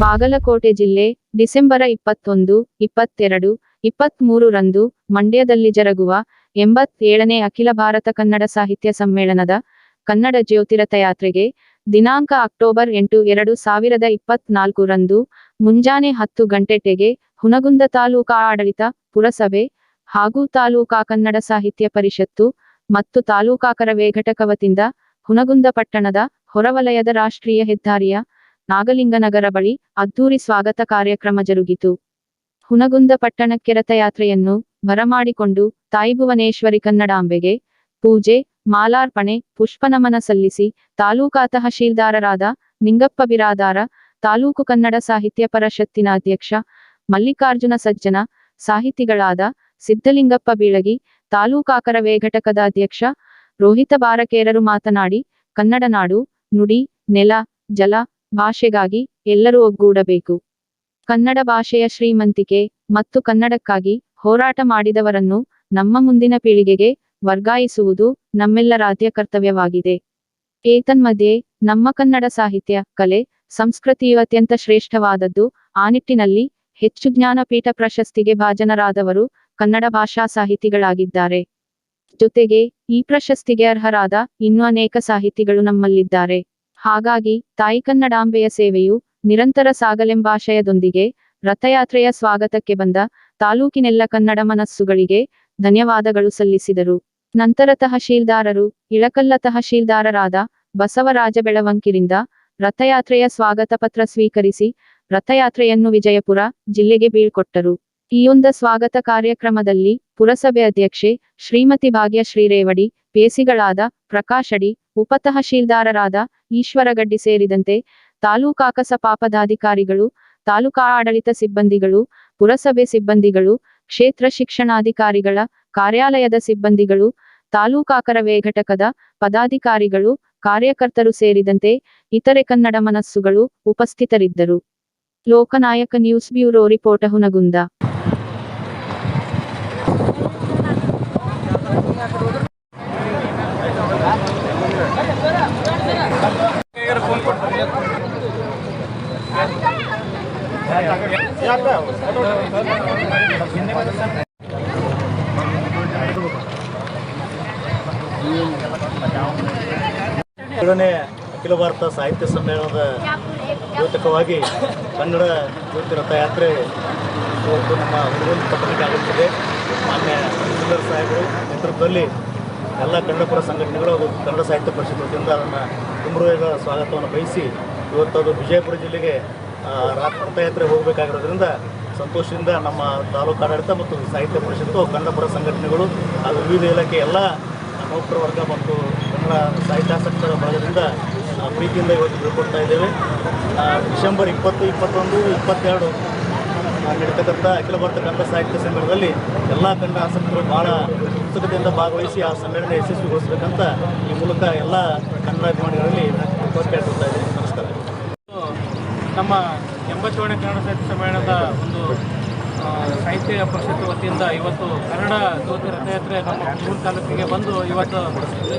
ಬಾಗಲಕೋಟೆ ಜಿಲ್ಲೆ, ಡಿಸೆಂಬರ ಇಪ್ಪತ್ತೊಂದು, ಇಪ್ಪತ್ತೆರಡು ಇಪ್ಪತ್ಮೂರರಂದು ಮಂಡ್ಯದಲ್ಲಿ ಜರುಗುವ ಎಂಬತ್ತೇಳನೇ ಅಖಿಲ ಭಾರತ ಕನ್ನಡ ಸಾಹಿತ್ಯ ಸಮ್ಮೇಳನದ ಕನ್ನಡ ಜ್ಯೋತಿರಥಯಾತ್ರೆಗೆ ದಿನಾಂಕ ಅಕ್ಟೋಬರ್ ಎಂಟು, ಎರಡು ಸಾವಿರದ ಇಪ್ಪತ್ನಾಲ್ಕರಂದು ಮುಂಜಾನೆ ಹತ್ತು ಗಂಟೆಗೆ ಹುನಗುಂದ ತಾಲೂಕಾ ಆಡಳಿತ ಪುರಸಭೆ ಹಾಗೂ ತಾಲೂಕಾ ಕನ್ನಡ ಸಾಹಿತ್ಯ ಪರಿಷತ್ತು ಮತ್ತು ತಾಲೂಕಾ ಕರವೇ ಘಟಕ ಹುನಗುಂದ ಪಟ್ಟಣದ ಹೊರವಲಯದ ರಾಷ್ಟ್ರೀಯ ಹೆದ್ದಾರಿಯ ನಾಗಲಿಂಗನಗರ ಬಳಿ ಅದ್ದೂರಿ ಸ್ವಾಗತ ಕಾರ್ಯಕ್ರಮ ಜರುಗಿತು. ಹುನಗುಂದ ಪಟ್ಟಣಕ್ಕೆ ರಥಯಾತ್ರೆಯನ್ನು ಬರಮಾಡಿಕೊಂಡು ತಾಯಿ ಭುವನೇಶ್ವರಿ ಕನ್ನಡಾಂಬೆಗೆ ಪೂಜೆ, ಮಾಲಾರ್ಪಣೆ, ಪುಷ್ಪನಮನ ಸಲ್ಲಿಸಿ ತಾಲೂಕಾ ತಹಶೀಲ್ದಾರರಾದ ನಿಂಗಪ್ಪ ಬಿರಾದಾರ, ತಾಲೂಕು ಕನ್ನಡ ಸಾಹಿತ್ಯ ಪರಿಷತ್ತಿನ ಅಧ್ಯಕ್ಷ ಮಲ್ಲಿಕಾರ್ಜುನ ಸಜ್ಜನ, ಸಾಹಿತಿಗಳಾದ ಸಿದ್ದಲಿಂಗಪ್ಪ ಬೀಳಗಿ, ತಾಲೂಕಾಕರ ಘಟಕದ ಅಧ್ಯಕ್ಷ ರೋಹಿತ ಬಾರಕೇರರು ಮಾತನಾಡಿ, ಕನ್ನಡ ನಾಡು, ನುಡಿ, ನೆಲ, ಜಲ ಭಾಷೆಗಾಗಿ ಎಲ್ಲರೂ ಒಗ್ಗೂಡಬೇಕು. ಕನ್ನಡ ಭಾಷೆಯ ಶ್ರೀಮಂತಿಕೆ ಮತ್ತು ಕನ್ನಡಕ್ಕಾಗಿ ಹೋರಾಟ ಮಾಡಿದವರನ್ನು ನಮ್ಮ ಮುಂದಿನ ಪೀಳಿಗೆಗೆ ವರ್ಗಾಯಿಸುವುದು ನಮ್ಮೆಲ್ಲರಾದ್ಯ ಕರ್ತವ್ಯವಾಗಿದೆ. ಏತನ್ಮಧ್ಯೆ, ನಮ್ಮ ಕನ್ನಡ ಸಾಹಿತ್ಯ, ಕಲೆ, ಸಂಸ್ಕೃತಿಯು ಅತ್ಯಂತ ಶ್ರೇಷ್ಠವಾದದ್ದು. ಆ ನಿಟ್ಟಿನಲ್ಲಿ ಹೆಚ್ಚು ಜ್ಞಾನಪೀಠ ಪ್ರಶಸ್ತಿಗೆ ಭಾಜನರಾದವರು ಕನ್ನಡ ಭಾಷಾ ಸಾಹಿತಿಗಳಾಗಿದ್ದಾರೆ. ಜೊತೆಗೆ ಈ ಪ್ರಶಸ್ತಿಗೆ ಅರ್ಹರಾದ ಇನ್ನೂ ಅನೇಕ ಸಾಹಿತಿಗಳು ನಮ್ಮಲ್ಲಿದ್ದಾರೆ. ಹಾಗಾಗಿ ತಾಯಿ ಕನ್ನಡಾಂಬೆಯ ಸೇವೆಯು ನಿರಂತರ ಸಾಗಲೆಂಬಾಶಯದೊಂದಿಗೆ ರಥಯಾತ್ರೆಯ ಸ್ವಾಗತಕ್ಕೆ ಬಂದ ತಾಲೂಕಿನೆಲ್ಲ ಕನ್ನಡ ಮನಸ್ಸುಗಳಿಗೆ ಧನ್ಯವಾದಗಳು ಸಲ್ಲಿಸಿದರು. ನಂತರ ತಹಶೀಲ್ದಾರರು, ಇಳಕಲ್ಲ ತಹಶೀಲ್ದಾರರಾದ ಬಸವರಾಜ ಬೆಳವಂಕಿರಿಂದ ರಥಯಾತ್ರೆಯ ಸ್ವಾಗತ ಪತ್ರ ಸ್ವೀಕರಿಸಿ ರಥಯಾತ್ರೆಯನ್ನು ವಿಜಯಪುರ ಜಿಲ್ಲೆಗೆ ಬೀಳ್ಕೊಟ್ಟರು. ಈ ಒಂದ ಸ್ವಾಗತ ಕಾರ್ಯಕ್ರಮದಲ್ಲಿ ಪುರಸಭೆ ಅಧ್ಯಕ್ಷೆ ಶ್ರೀಮತಿ ಭಾಗ್ಯಶ್ರೀ ರೇವಡಿ ಪೇಸಿಗಳಾದ ಪ್ರಕಾಶಡಿ, ಉಪತಹಶೀಲ್ದಾರರಾದ ಈಶ್ವರಗಡ್ಡಿ ಸೇರಿದಂತೆ ತಾಲೂಕಾಕಸ ಪಾಪದಾಧಿಕಾರಿಗಳು ಪದಾಧಿಕಾರಿಗಳು ತಾಲೂಕಾ ಆಡಳಿತ ಸಿಬ್ಬಂದಿಗಳು, ಪುರಸಭೆ ಸಿಬ್ಬಂದಿಗಳು, ಕ್ಷೇತ್ರ ಶಿಕ್ಷಣಾಧಿಕಾರಿಗಳ, ಕಾರ್ಯಾಲಯದ ಸಿಬ್ಬಂದಿಗಳು ತಾಲೂಕಾಕರವೇ ಘಟಕದ ಪದಾಧಿಕಾರಿಗಳು, ಕಾರ್ಯಕರ್ತರು ಸೇರಿದಂತೆ ಇತರೆ ಕನ್ನಡ ಮನಸ್ಸುಗಳು ಉಪಸ್ಥಿತರಿದ್ದರು. Loknayak news bureau report Hungund. ಏಳನೇ ಅಖಿಲ ಭಾರತ ಸಾಹಿತ್ಯ ಸಮ್ಮೇಳನದ ದ್ಯೋತಕವಾಗಿ ಕನ್ನಡ ಜ್ಯೋತಿ ರಥಯಾತ್ರೆ ಇವತ್ತು ನಮ್ಮ ಹುಡುಗನ ಪಟ್ಟಣಕ್ಕೆ ಆಗುತ್ತಿದೆ ಮಾನ್ಯ ಸುಂದರ್ ಸಾಹೇಬರು ನೇತೃತ್ವದಲ್ಲಿ ಎಲ್ಲ ಕನ್ನಡಪುರ ಸಂಘಟನೆಗಳು ಹಾಗೂ ಕನ್ನಡ ಸಾಹಿತ್ಯ ಪರಿಷತ್ ವತಿಯಿಂದ ಅದನ್ನು ತುಂಬ ಸ್ವಾಗತವನ್ನು ಬಯಸಿ ಇವತ್ತು ವಿಜಯಪುರ ಜಿಲ್ಲೆಗೆ ರಥಯಾತ್ರೆ ಹೋಗಬೇಕಾಗಿರೋದ್ರಿಂದ ಸಂತೋಷದಿಂದ ನಮ್ಮ ತಾಲೂಕು ಆಡಳಿತ ಮತ್ತು ಸಾಹಿತ್ಯ ಪರಿಷತ್ತು, ಕನ್ನಡಪುರ ಸಂಘಟನೆಗಳು ಹಾಗೂ ವಿವಿಧ ಇಲಾಖೆ ಎಲ್ಲ ನೌಕರ ವರ್ಗ ಮತ್ತು ಕನ್ನಡ ಸಾಹಿತ್ಯಾಸಕ್ತರ ಭಾಗದಿಂದ ಪ್ರೀತಿಯಿಂದ ಇವತ್ತು ಬೀಳ್ಕೊಡ್ತಾ ಇದ್ದೇವೆ. ಡಿಸೆಂಬರ್ ಇಪ್ಪತ್ತು, ಇಪ್ಪತ್ತೊಂದು, ಇಪ್ಪತ್ತೆರಡು ನಡೀತಕ್ಕಂಥ ಅಖಿಲ ಭಾರತ ಕನ್ನಡ ಸಾಹಿತ್ಯ ಸಮ್ಮೇಳನದಲ್ಲಿ ಎಲ್ಲ ಕನ್ನಡ ಆಸಕ್ತರು ಭಾಳ ಉತ್ಸುಕತೆಯಿಂದ ಭಾಗವಹಿಸಿ ಆ ಸಮ್ಮೇಳನ ಯಶಸ್ವಿಗೊಳಿಸಬೇಕಂತ ಈ ಮೂಲಕ ಎಲ್ಲ ಕನ್ನಡ ಅಭಿಮಾನಿಗಳಲ್ಲಿ ನಮಸ್ಕಾರ ನಮ್ಮ ಎಂಬತ್ತೇಳನೇ ಕನ್ನಡ ಸಾಹಿತ್ಯ ಸಮ್ಮೇಳನದ ಒಂದು ಸಾಹಿತ್ಯ ಪರಿಷತ್ ವತಿಯಿಂದ ಇವತ್ತು ಕನ್ನಡ ಜ್ಯೋತಿ ರಥಯಾತ್ರೆ ನಮ್ಮ ಮೂರು ತಾಲೂಕಿಗೆ ಬಂದು ಇವತ್ತು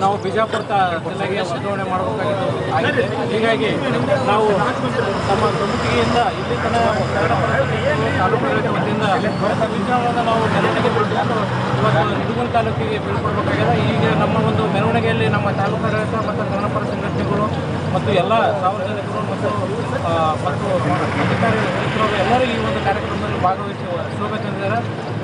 ನಾವು ಬಿಜಾಪುರ ಜಿಲ್ಲೆಗೆ ವರ್ಗಾವಣೆ ಮಾಡಬೇಕಾಗಿತ್ತು. ಆಗಿದೆ ಹೀಗಾಗಿ ನಾವು ನಮ್ಮ ಪ್ರಮುಖಿಯಿಂದ ಇಲ್ಲಿ ಕನ್ನಡ ತಾಲೂಕು ವತಿಯಿಂದ ವಿಚಾರವನ್ನು ನಾವು ಮೆರವಣಿಗೆ ಇವತ್ತು ನಿಡಗುಂದ ತಾಲೂಕಿಗೆ ಬೀಳ್ಕೊಡ್ಬೇಕಾಗಿದೆ. ಈಗ ನಮ್ಮ ಒಂದು ಮೆರವಣಿಗೆಯಲ್ಲಿ ನಮ್ಮ ತಾಲೂಕು ಆಡಳಿತ ಮತ್ತು ಕನ್ನಡಪರ ಸಂಘಟನೆಗಳು ಮತ್ತು ಎಲ್ಲ ಸಾರ್ವಜನಿಕರು ಮತ್ತು ಮತ್ತು ಅಧಿಕಾರಿಗಳು ಎಲ್ಲರೂ ಈ ಒಂದು ಕಾರ್ಯಕ್ರಮದಲ್ಲಿ ಭಾಗವಹಿಸಿ ಶೋಭೆ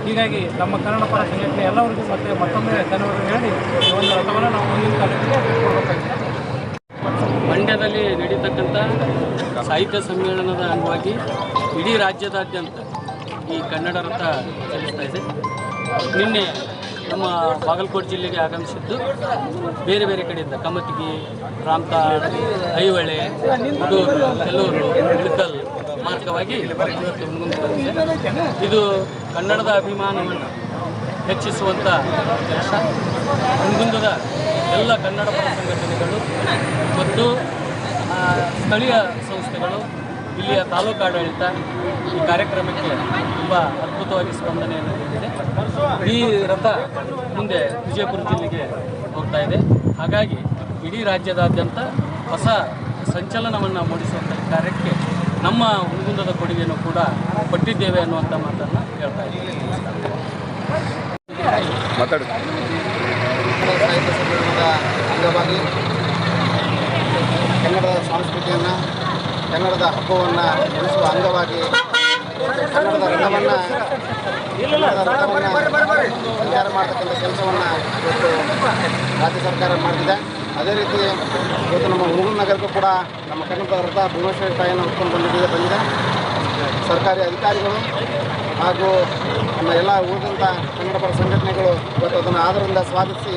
ಹೀಗಾಗಿ ನಮ್ಮ ಕನ್ನಡ ಪರ ಸಂಘಟನೆ ಎಲ್ಲರಿಗೂ ಮತ್ತೆ ಮತ್ತೊಮ್ಮೆ ಧನ್ಯವಾದ ಹೇಳಿ ಒಂದು ರಥವನ್ನು ನಾವು ಮುಂದಿನ ಕಾಲಕ್ಕೆ ಮಂಡ್ಯದಲ್ಲಿ ನಡೀತಕ್ಕಂಥ ಸಾಹಿತ್ಯ ಸಮ್ಮೇಳನದ ಅಂಗವಾಗಿ ಇಡೀ ರಾಜ್ಯದಾದ್ಯಂತ ಈ ಕನ್ನಡ ರಥ ಚಲಿಸ್ತಾ ಇದೆ. ನಿನ್ನೆ ನಮ್ಮ ಬಾಗಲಕೋಟೆ ಜಿಲ್ಲೆಗೆ ಆಗಮಿಸಿದ್ದು ಬೇರೆ ಬೇರೆ ಕಡೆಯಿಂದ ಕಮತಿಗಿ ರಾಮತಾಳ್ ಐಹೊಳೆ ಮುಡೂರು ಎಲ್ಲೂರು ಮಾರ್ಗವಾಗಿ ಇದು ಕನ್ನಡದ ಅಭಿಮಾನವನ್ನು ಹೆಚ್ಚಿಸುವಂಥ ಕೆಲಸ. ಹುಣಗುಂದದ ಎಲ್ಲ ಕನ್ನಡ ಪರ ಸಂಘಟನೆಗಳು ಮತ್ತು ಸ್ಥಳೀಯ ಸಂಸ್ಥೆಗಳು, ಇಲ್ಲಿಯ ತಾಲೂಕು ಆಡಳಿತ ಈ ಕಾರ್ಯಕ್ರಮಕ್ಕೆ ತುಂಬ ಅದ್ಭುತವಾಗಿ ಸ್ಪಂದನೆಯನ್ನು ನೀಡಿದೆ. ಈ ರಥ ಮುಂದೆ ವಿಜಯಪುರ ಜಿಲ್ಲೆಗೆ ಹೋಗ್ತಾ ಇದೆ. ಹಾಗಾಗಿ ಇಡೀ ರಾಜ್ಯದಾದ್ಯಂತ ಹೊಸ ಸಂಚಲನವನ್ನು ಮೂಡಿಸುವಂಥ ಕಾರ್ಯಕ್ಕೆ ನಮ್ಮ ಹುಡುಗುಂದದ ಕೊಡುಗೆಯನ್ನು ಕೂಡ ಕೊಟ್ಟಿದ್ದೇವೆ ಅನ್ನುವಂಥ ಮಾತನ್ನು ಹೇಳ್ತಾ ಇದ್ದೀನಿ. ಕನ್ನಡ ಸಾಹಿತ್ಯ ಸಮ್ಮೇಳನದ ಅಂಗವಾಗಿ ಕನ್ನಡದ ಸಂಸ್ಕೃತಿಯನ್ನು ಕನ್ನಡದ ಹಬ್ಬವನ್ನು ಉಳಿಸುವ ಅಂಗವಾಗಿ ಕನ್ನಡದ ಋಣವನ್ನು ಕನ್ನಡದ ಋಣವನ್ನು ಸಂಚಾರ ಮಾಡ್ತಕ್ಕಂಥ ಕೆಲಸವನ್ನು ಇವತ್ತು ರಾಜ್ಯ ಸರ್ಕಾರ ಮಾಡಿದೆ. ಅದೇ ರೀತಿ ಇವತ್ತು ನಮ್ಮ ಹುಡುಗನ ನಗರಕ್ಕೂ ಕೂಡ ನಮ್ಮ ಕನ್ನಡದ ರಥ ಭುವನೇಶ್ವರಿ ತಾಯಿಯನ್ನು ಹೊತ್ಕೊಂಡು ಬಂದಿದೆ ಬಂದಿದೆ. ಸರ್ಕಾರಿ ಅಧಿಕಾರಿಗಳು ಹಾಗೂ ನಮ್ಮ ಎಲ್ಲ ಉಳಿದಂಥ ಕನ್ನಡ ಪರ ಸಂಘಟನೆಗಳು ಇವತ್ತು ಅದನ್ನು ಆಧಾರದಿಂದ ಸ್ವಾಗತಿಸಿ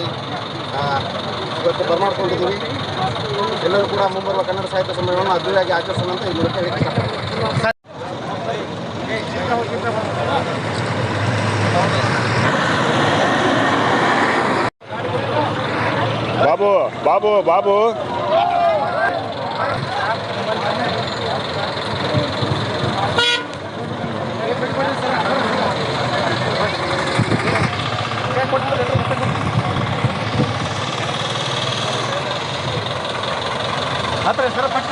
ಇವತ್ತು ಬರಮಾಡ್ಕೊಂಡಿದ್ದೀವಿ. ಎಲ್ಲರೂ ಕೂಡ ಮುಂಬರುವ ಕನ್ನಡ ಸಾಹಿತ್ಯ ಸಮ್ಮೇಳನವನ್ನು ಅದ್ದೂರಿಯಾಗಿ ಆಚರಿಸೋಣ ಅಂತ ಈ ಮೂಲಕ ಹೇಳಕ್ಕೆ ಇಷ್ಟಪಡ್ತೀನಿ ಬಾಬು ಬಾಬು ಬಾಬು ಹತ್ರ ಸರ ಪಟ್ಟ